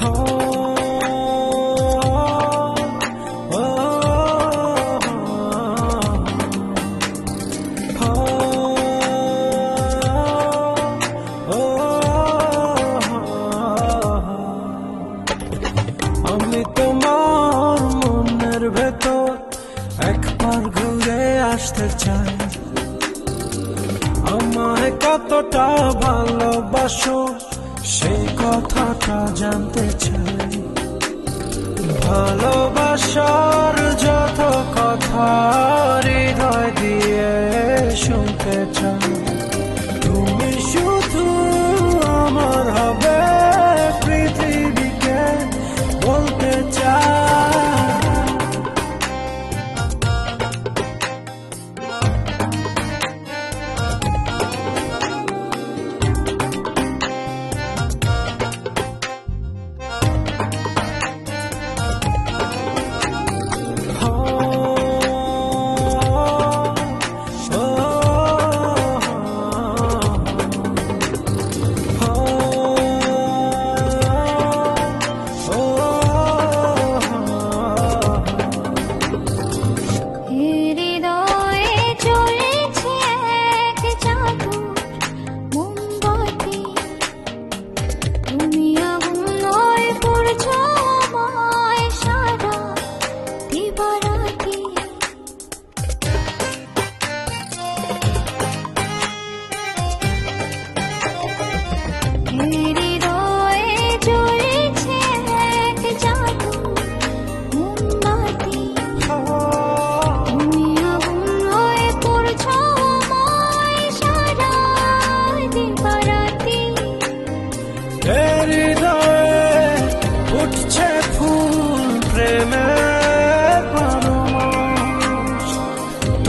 আমি তোমার মনের ভেতর একবার ঘুরে আসতে চাই। আমায় কতটা ভালোবাসো? সেই কথাটা জানতে চাই। ভালোবাসার যত কথা হৃদয় দিয়ে শুনতে চাই।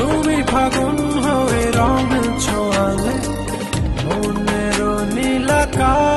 তুমি ফাগুন হয়ে রং ছোঁয়ালে মনের নীলাকাশ